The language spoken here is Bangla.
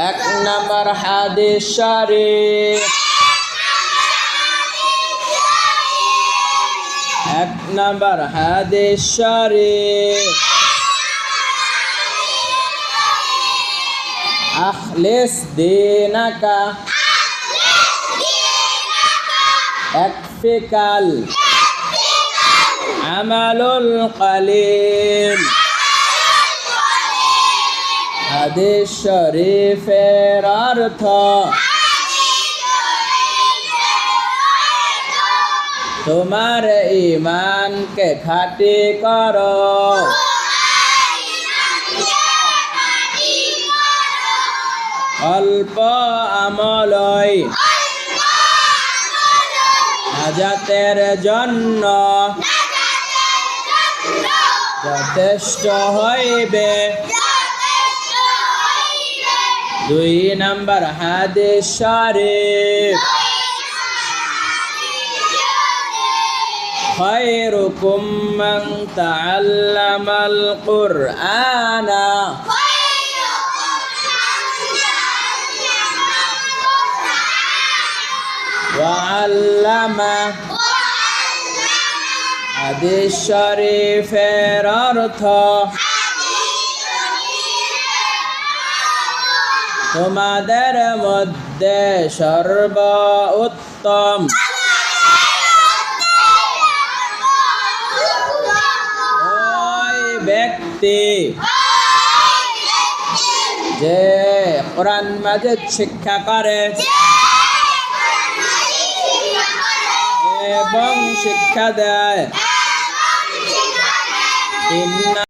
এক নম্বর হাদিস শরীফ এক নম্বর হাদিস শরীফ أخلص دينك يكفك العمل القليل হাদিস শরীফের অর্থ তোমার ইমানকে খাটি করো। অল্প আমলই হাজাতের জন্য যথেষ্ট হইবে। দুই নম্বর হাদিস শরীফ خيركم من تعلم القرآن وعلمه হাদিস শরীফের অর্থ তোমাদের মধ্যে সর্ব উত্তম ব্যক্তি যে কোরআন মাজিদ শিক্ষা করে এবং শিক্ষা দেয়।